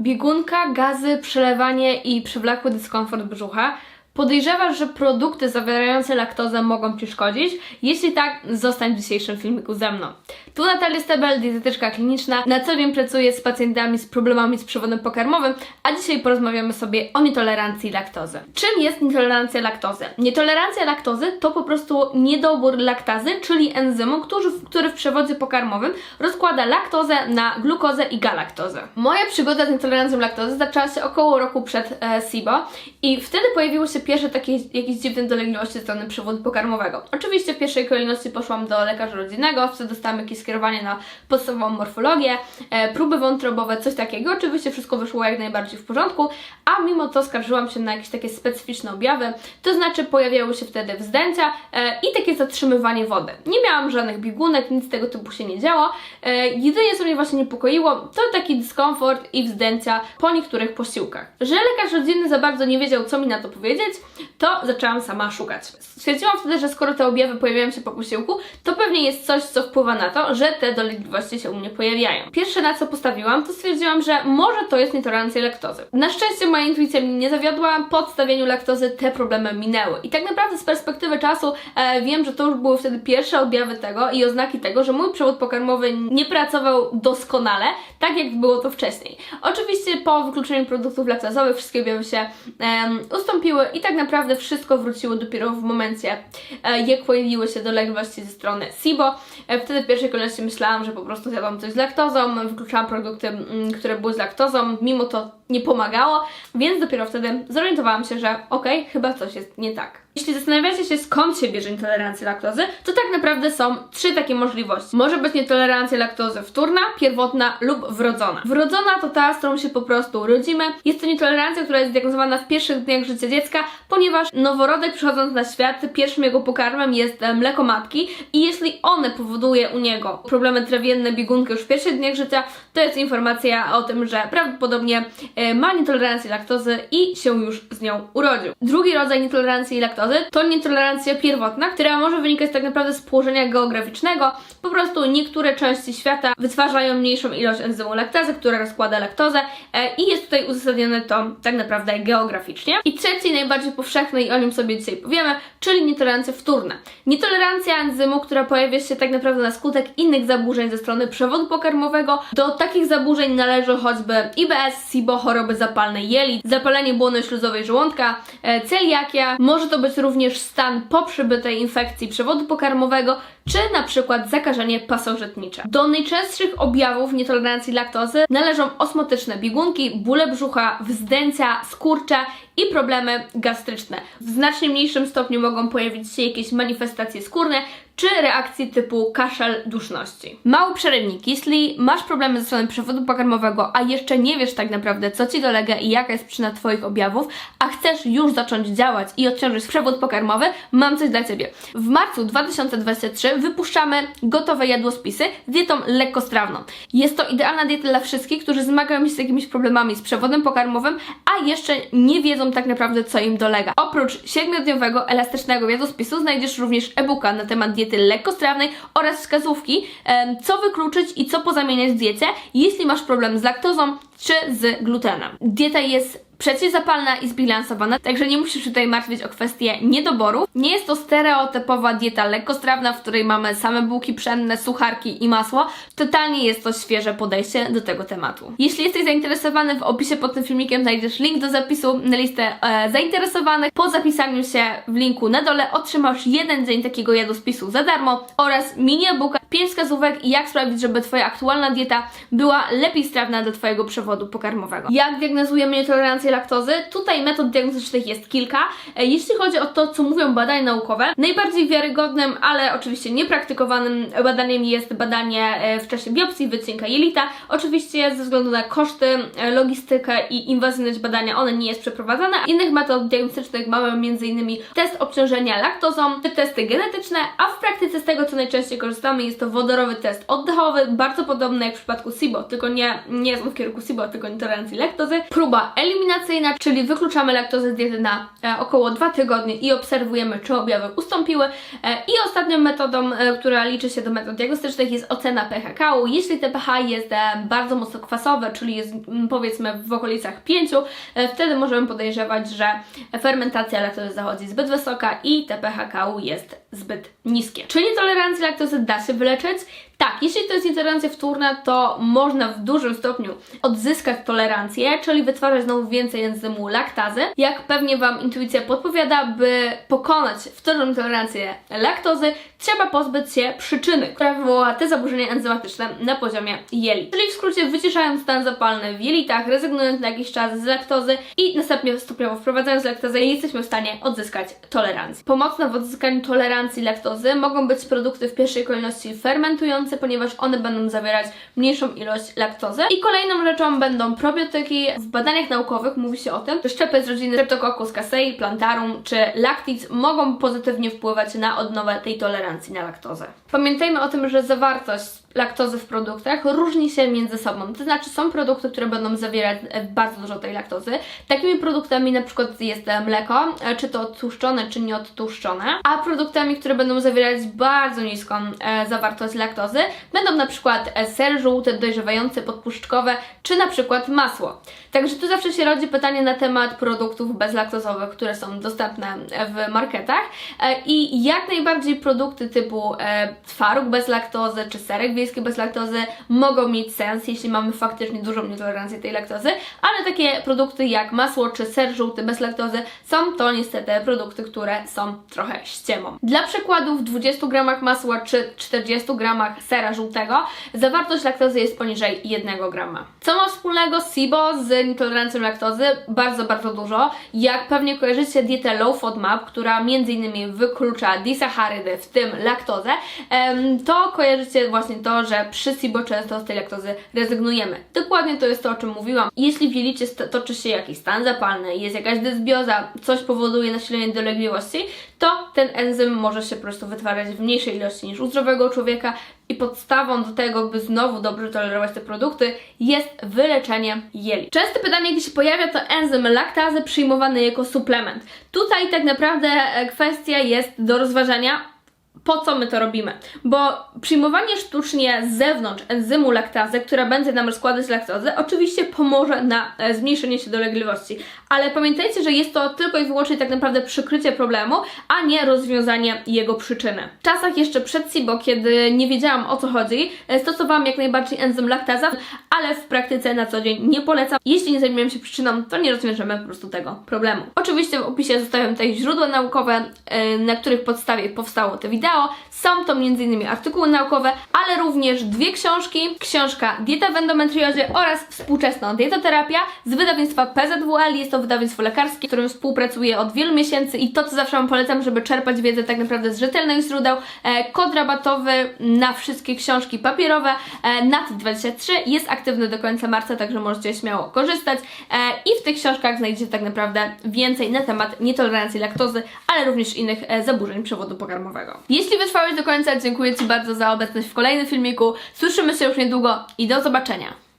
Biegunka, gazy, przelewanie i przewlekły dyskomfort brzucha. Podejrzewasz, że produkty zawierające laktozę mogą Ci szkodzić? Jeśli tak, zostań w dzisiejszym filmiku ze mną. Tu Natalia Stebel, dietetyczka kliniczna. Na co dzień pracuję z pacjentami z problemami z przewodem pokarmowym, a dzisiaj porozmawiamy sobie o nietolerancji laktozy. Czym jest nietolerancja laktozy? Nietolerancja laktozy to po prostu niedobór laktazy, czyli enzymu, który, który w przewodzie pokarmowym rozkłada laktozę na glukozę i galaktozę. Moja przygoda z nietolerancją laktozy zaczęła się około roku przed e, SIBO i wtedy pojawiły się pierwsze takie jakieś dziwne dolegliwości ze strony przewodu pokarmowego. Oczywiście w pierwszej kolejności poszłam do lekarza rodzinnego, wtedy dostałam jakieś skierowanie na podstawową morfologię, e, próby wątrobowe, coś takiego. Oczywiście wszystko wyszło jak najbardziej w porządku, a mimo to skarżyłam się na jakieś takie specyficzne objawy, to znaczy pojawiały się wtedy wzdęcia e, i takie zatrzymywanie wody. Nie miałam żadnych biegunek, nic tego typu się nie działo. E, jedynie co mnie właśnie niepokoiło, to taki dyskomfort i wzdęcia po niektórych posiłkach. Że lekarz rodzinny za bardzo nie wiedział, co mi na to powiedzieć, to zaczęłam sama szukać. Stwierdziłam wtedy, że skoro te objawy pojawiają się po posiłku, to pewnie jest coś, co wpływa na to, że te dolegliwości się u mnie pojawiają. Pierwsze na co postawiłam, to stwierdziłam, że może to jest nietolerancja laktozy. Na szczęście moja intuicja mnie nie zawiodła, po odstawieniu laktozy te problemy minęły. I tak naprawdę z perspektywy czasu e, wiem, że to już były wtedy pierwsze objawy tego i oznaki tego, że mój przewód pokarmowy nie pracował doskonale, tak jak było to wcześniej. Oczywiście po wykluczeniu produktów laktozowych wszystkie objawy się em, ustąpiły i tak naprawdę wszystko wróciło dopiero w momencie, e, jak pojawiły się dolegliwości ze strony SIBO. E, wtedy w pierwszej kolejności myślałam, że po prostu zjadłam coś z laktozą, wykluczałam produkty, mm, które były z laktozą, mimo to nie pomagało, więc dopiero wtedy zorientowałam się, że okej, chyba coś jest nie tak. Jeśli zastanawiacie się, skąd się bierze nietolerancja laktozy, to tak naprawdę są trzy takie możliwości. Może być nietolerancja laktozy wtórna, pierwotna lub wrodzona. Wrodzona to ta, z którą się po prostu urodzimy. Jest to nietolerancja, która jest diagnozowana w pierwszych dniach życia dziecka, ponieważ noworodek przychodząc na świat, pierwszym jego pokarmem jest e, mleko matki i jeśli one powoduje u niego problemy trawienne, biegunki już w pierwszych dniach życia, to jest informacja o tym, że prawdopodobnie e, ma nietolerancję laktozy i się już z nią urodził. Drugi rodzaj nietolerancji laktozy to nietolerancja pierwotna, która może wynikać tak naprawdę z położenia geograficznego. Po prostu niektóre części świata wytwarzają mniejszą ilość enzymu laktazy, która rozkłada laktozę e, i jest tutaj uzasadnione to tak naprawdę geograficznie. I trzeci, najbardziej powszechny i o nim sobie dzisiaj powiemy, czyli nietolerancja wtórna. Nietolerancja enzymu, która pojawia się tak naprawdę na skutek innych zaburzeń ze strony przewodu pokarmowego. Do takich zaburzeń należy choćby IBS, SIBO, choroby zapalne jelit, zapalenie błony śluzowej żołądka, e, celiakia, może to być również stan po przybytej infekcji przewodu pokarmowego, czy na przykład zakażenie pasożytnicze. Do najczęstszych objawów nietolerancji laktozy należą osmotyczne biegunki, bóle brzucha, wzdęcia, skurcze i problemy gastryczne. W znacznie mniejszym stopniu mogą pojawić się jakieś manifestacje skórne, czy reakcje typu kaszel, duszności. Mały przerywnik. Jeśli masz problemy ze strony przewodu pokarmowego, a jeszcze nie wiesz tak naprawdę, co Ci dolega i jaka jest przyczyna Twoich objawów, a chcesz już zacząć działać i odciążyć przewód pokarmowy, mam coś dla Ciebie. W marcu 2023 wypuszczamy gotowe jadłospisy dietą lekkostrawną. Jest to idealna dieta dla wszystkich, którzy zmagają się z jakimiś problemami z przewodem pokarmowym, a jeszcze nie wiedzą tak naprawdę, co im dolega. Oprócz 7-dniowego elastycznego jadłospisu znajdziesz również e-booka na temat diety lekkostrawnej oraz wskazówki, co wykluczyć i co pozamieniać w diecie, jeśli masz problem z laktozą czy z glutenem. Dieta jest przeciwzapalna i zbilansowana, także nie musisz tutaj martwić o kwestię niedoboru. Nie jest to stereotypowa dieta lekkostrawna, w której mamy same bułki pszenne, sucharki i masło. Totalnie jest to świeże podejście do tego tematu. Jeśli jesteś zainteresowany, w opisie pod tym filmikiem znajdziesz link do zapisu na listę e, zainteresowanych. Po zapisaniu się w linku na dole otrzymasz jeden dzień takiego jadłospisu za darmo oraz mini e-booka, 5 wskazówek i jak sprawić, żeby Twoja aktualna dieta była lepiej strawna do Twojego przewodu pokarmowego. Jak diagnozujemy nietolerancję laktozy? Tutaj metod diagnostycznych jest kilka. E, Jeśli chodzi o to, co mówią badania naukowe, najbardziej wiarygodnym, ale oczywiście niepraktykowanym badaniem jest badanie e, w czasie biopsji wycinka jelita. Oczywiście ze względu na koszty, e, logistykę i inwazyjność badania one nie jest przeprowadzane. Innych metod diagnostycznych mamy m.in. test obciążenia laktozą, czy testy genetyczne, a w praktyce z tego, co najczęściej korzystamy, jest to wodorowy test oddechowy, bardzo podobny jak w przypadku SIBO, tylko nie, nie jest on w kierunku SIBO, tylko nietolerancji laktozy. Próba czyli wykluczamy laktozę z diety na e, około 2 tygodnie i obserwujemy, czy objawy ustąpiły. E, I ostatnią metodą, e, która liczy się do metod diagnostycznych jest ocena pH kału. Jeśli te pH jest bardzo mocno kwasowe, czyli jest mm, powiedzmy w okolicach 5, e, wtedy możemy podejrzewać, że fermentacja laktozy zachodzi zbyt wysoka i te pH kału jest zbyt niskie. Czy nietolerancję laktozy da się wyleczyć? Tak, jeśli to jest intolerancja wtórna, to można w dużym stopniu odzyskać tolerancję, czyli wytwarzać znowu więcej enzymu laktazy. Jak pewnie Wam intuicja podpowiada, by pokonać wtórną intolerancję laktozy, trzeba pozbyć się przyczyny, która wywołała te zaburzenia enzymatyczne na poziomie jelit. Czyli w skrócie wyciszając stan zapalny w jelitach, rezygnując na jakiś czas z laktozy i następnie stopniowo wprowadzając laktozę, jesteśmy w stanie odzyskać tolerancję. Pomocne w odzyskaniu tolerancji laktozy mogą być produkty w pierwszej kolejności fermentujące, ponieważ one będą zawierać mniejszą ilość laktozy. I kolejną rzeczą będą probiotyki. W badaniach naukowych mówi się o tym, że szczepy z rodziny Streptococcus casei, plantarum czy lactic mogą pozytywnie wpływać na odnowę tej tolerancji na laktozę. Pamiętajmy o tym, że zawartość laktozy w produktach różni się między sobą. To znaczy są produkty, które będą zawierać e, bardzo dużo tej laktozy. Takimi produktami na przykład jest e, mleko, e, czy to odtłuszczone, czy nieodtłuszczone, a produktami, które będą zawierać bardzo niską zawartość laktozy, będą na przykład ser żółty, dojrzewające, podpuszczkowe, czy na przykład masło. Także tu zawsze się rodzi pytanie na temat produktów bezlaktozowych, które są dostępne w marketach i jak najbardziej produkty typu twaróg bez laktozy, czy serek wiejski bez laktozy mogą mieć sens, jeśli mamy faktycznie dużą nietolerancję tej laktozy, ale takie produkty jak masło czy ser żółty bez laktozy są to niestety produkty, które są trochę ściemą. Dla przykładu w 20 gramach masła czy 40 gramach sera żółtego zawartość laktozy jest poniżej 1 grama. Co ma wspólnego SIBO z nietolerancją laktozy? Bardzo, bardzo dużo. Jak pewnie kojarzycie dietę Low FODMAP, która m.in. wyklucza disacharydy, w tym laktozę, to kojarzycie właśnie to, że przy SIBO często z tej laktozy rezygnujemy. Dokładnie to jest to, o czym mówiłam. Jeśli w jelicie toczy się jakiś stan zapalny, jest jakaś dysbioza, coś powoduje nasilenie dolegliwości, to ten enzym może się po prostu wytwarzać w mniejszej ilości niż u zdrowego człowieka i podstawą do tego, by znowu dobrze tolerować te produkty, jest wyleczenie jelit. Częste pytanie, gdzie się pojawia, to enzym laktazy przyjmowany jako suplement. Tutaj tak naprawdę e, kwestia jest do rozważania, po co my to robimy? Bo przyjmowanie sztucznie z zewnątrz enzymu laktazy, która będzie nam rozkładać laktozę, oczywiście pomoże na e, zmniejszenie się dolegliwości, ale pamiętajcie, że jest to tylko i wyłącznie tak naprawdę przykrycie problemu, a nie rozwiązanie jego przyczyny. W czasach jeszcze przed SIBO, kiedy nie wiedziałam o co chodzi, e, stosowałam jak najbardziej enzym laktaza, ale w praktyce na co dzień nie polecam. Jeśli nie zajmujemy się przyczyną, to nie rozwiążemy po prostu tego problemu. Oczywiście w opisie zostawiam tutaj źródła naukowe, e, na których podstawie powstało to wideo. Są to m.in. artykuły naukowe, ale również dwie książki. Książka Dieta w endometriozie oraz Współczesna dietoterapia z wydawnictwa PZWL. Jest to wydawnictwo lekarskie, z którym współpracuję od wielu miesięcy i to, co zawsze Wam polecam, żeby czerpać wiedzę tak naprawdę z rzetelnych źródeł. E, kod rabatowy na wszystkie książki papierowe e, NAT23 jest aktywny do końca marca, także możecie śmiało korzystać. E, I w tych książkach znajdziecie tak naprawdę więcej na temat nietolerancji laktozy, ale również innych e, zaburzeń przewodu pokarmowego. Jeśli wytrwałeś do końca, dziękuję Ci bardzo za obecność w kolejnym filmiku. Słyszymy się już niedługo i do zobaczenia.